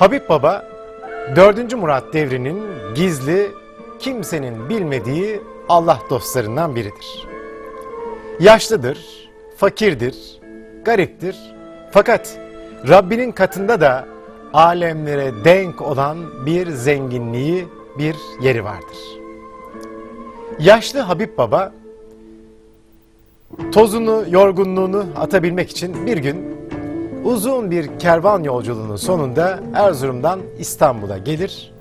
Habib Baba 4. Murat devrinin gizli, kimsenin bilmediği Allah dostlarından biridir. Yaşlıdır, fakirdir, gariptir. Fakat Rabbinin katında da alemlere denk olan bir zenginliği, bir yeri vardır. Yaşlı Habib Baba tozunu, yorgunluğunu atabilmek için bir gün uzun bir kervan yolculuğunun sonunda Erzurum'dan İstanbul'a gelir.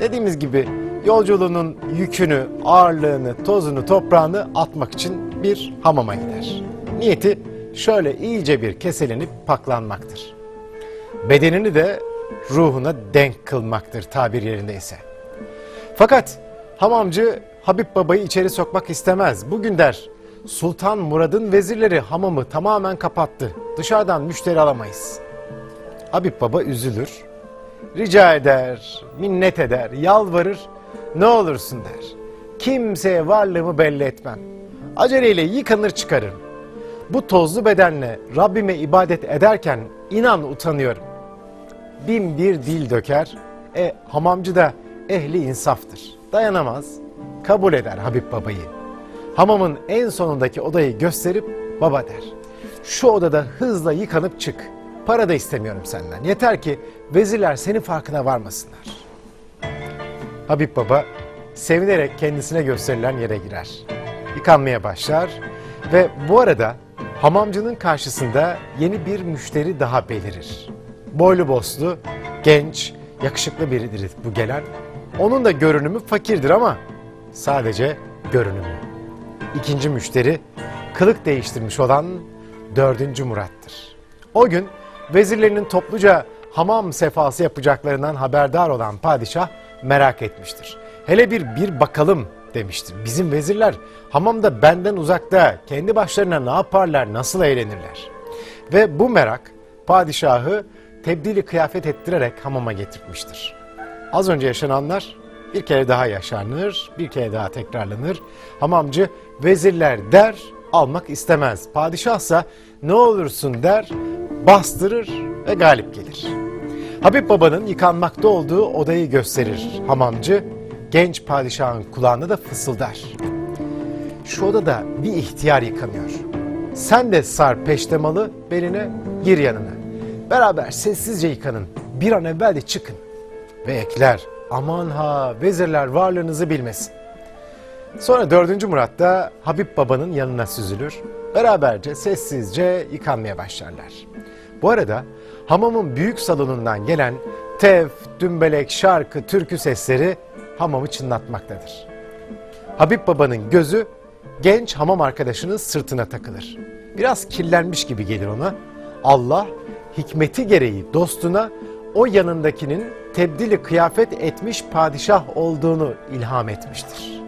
Dediğimiz gibi yolculuğunun yükünü, ağırlığını, tozunu, toprağını atmak için bir hamama gider. Niyeti şöyle iyice bir keselenip paklanmaktır. Bedenini de ruhuna denk kılmaktır tabir yerindeyse. Fakat hamamcı Habib Baba'yı içeri sokmak istemez. Bugün der Sultan Murad'ın vezirleri hamamı tamamen kapattı. Dışarıdan müşteri alamayız. Habib Baba üzülür. Rica eder, minnet eder, yalvarır. Ne olursun der. Kimseye varlığımı belli etmem. Aceleyle yıkanır çıkarırım. Bu tozlu bedenle Rabbime ibadet ederken inan utanıyorum. Bin bir dil döker. E hamamcı da ehli insaftır. Dayanamaz. Kabul eder Habib Baba'yı. Hamamın en sonundaki odayı gösterip baba der. Şu odada hızla yıkanıp çık. Para da istemiyorum senden. Yeter ki vezirler senin farkına varmasınlar. Habib Baba sevinerek kendisine gösterilen yere girer. Yıkanmaya başlar ve bu arada hamamcının karşısında yeni bir müşteri daha belirir. Boylu boslu, genç, yakışıklı biridir bu gelen. Onun da görünümü fakirdir ama sadece görünümü. İkinci müşteri kılık değiştirmiş olan dördüncü Murat'tır. O gün vezirlerinin topluca hamam sefası yapacaklarından haberdar olan padişah merak etmiştir. Hele bir bir bakalım demiştir. Bizim vezirler hamamda benden uzakta kendi başlarına ne yaparlar, nasıl eğlenirler? Ve bu merak padişahı tebdili kıyafet ettirerek hamama getirtmiştir. Az önce yaşananlar bir kere daha yaşanır, bir kere daha tekrarlanır. Hamamcı vezirler der, almak istemez. Padişahsa ne olursun der, bastırır ve galip gelir. Habib Baba'nın yıkanmakta olduğu odayı gösterir hamamcı. Genç padişahın kulağına da fısıldar. Şu odada bir ihtiyar yıkanıyor. Sen de sar peştemalı beline gir yanına. Beraber sessizce yıkanın. Bir an evvel de çıkın. Ve ekler aman ha vezirler varlığınızı bilmesin. Sonra 4. Murat da Habib Baba'nın yanına süzülür. Beraberce sessizce yıkanmaya başlarlar. Bu arada hamamın büyük salonundan gelen tef, dümbelek, şarkı, türkü sesleri hamamı çınlatmaktadır. Habib Baba'nın gözü genç hamam arkadaşının sırtına takılır. Biraz kirlenmiş gibi gelir ona. Allah hikmeti gereği dostuna o yanındakinin tebdili kıyafet etmiş padişah olduğunu ilham etmiştir.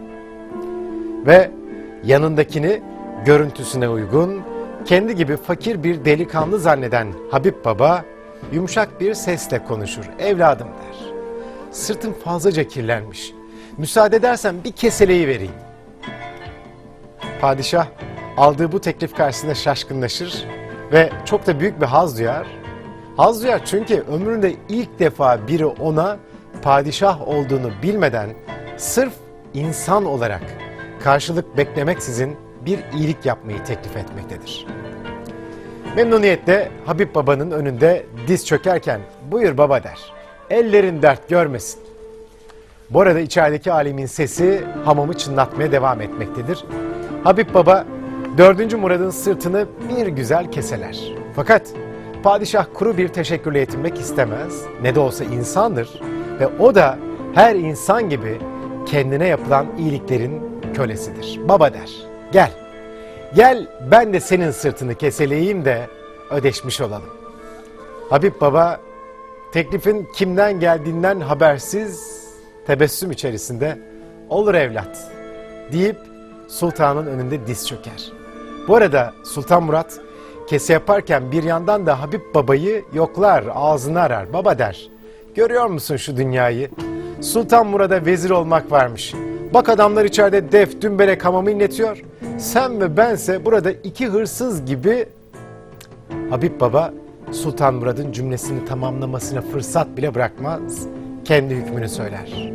Ve yanındakini görüntüsüne uygun, kendi gibi fakir bir delikanlı zanneden Habib Baba yumuşak bir sesle konuşur. Evladım der. Sırtım fazlaca kirlenmiş. Müsaade edersen bir keseleyi vereyim. Padişah aldığı bu teklif karşısında şaşkınlaşır ve çok da büyük bir haz duyar. Haz duyar çünkü ömründe ilk defa biri ona padişah olduğunu bilmeden sırf insan olarak karşılık beklemeksizin bir iyilik yapmayı teklif etmektedir. Memnuniyetle Habib Baba'nın önünde diz çökerken buyur baba der. Ellerin dert görmesin. Bu arada içerideki alemin sesi hamamı çınlatmaya devam etmektedir. Habib Baba 4. Murad'ın sırtını bir güzel keseler. Fakat padişah kuru bir teşekkürle yetinmek istemez. Ne de olsa insandır ve o da her insan gibi kendine yapılan iyiliklerin kölesidir. Baba der, gel, gel ben de senin sırtını keseleyeyim de ödeşmiş olalım. Habib Baba teklifin kimden geldiğinden habersiz tebessüm içerisinde olur evlat deyip sultanın önünde diz çöker. Bu arada Sultan Murat kese yaparken bir yandan da Habib Baba'yı yoklar, ağzını arar. Baba der, görüyor musun şu dünyayı? Sultan Murad'a vezir olmak varmış. Bak adamlar içeride def, dümbelek hamamı inletiyor. Sen ve bense burada iki hırsız gibi... Habib Baba Sultan Murad'ın cümlesini tamamlamasına fırsat bile bırakmaz, kendi hükmünü söyler.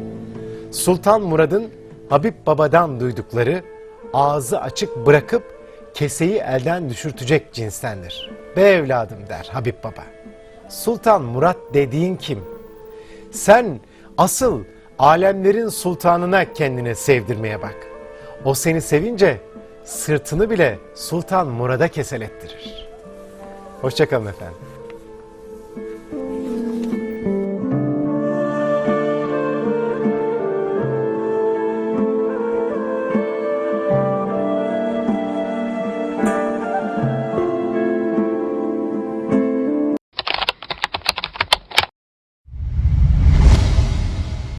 Sultan Murad'ın Habib Baba'dan duydukları ağzı açık bırakıp keseyi elden düşürtecek cinstendir. Be evladım der Habib Baba. Sultan Murat dediğin kim? Sen asıl alemlerin sultanına kendini sevdirmeye bak. O seni sevince sırtını bile Sultan Murad'a keselettirir. Hoşçakalın efendim.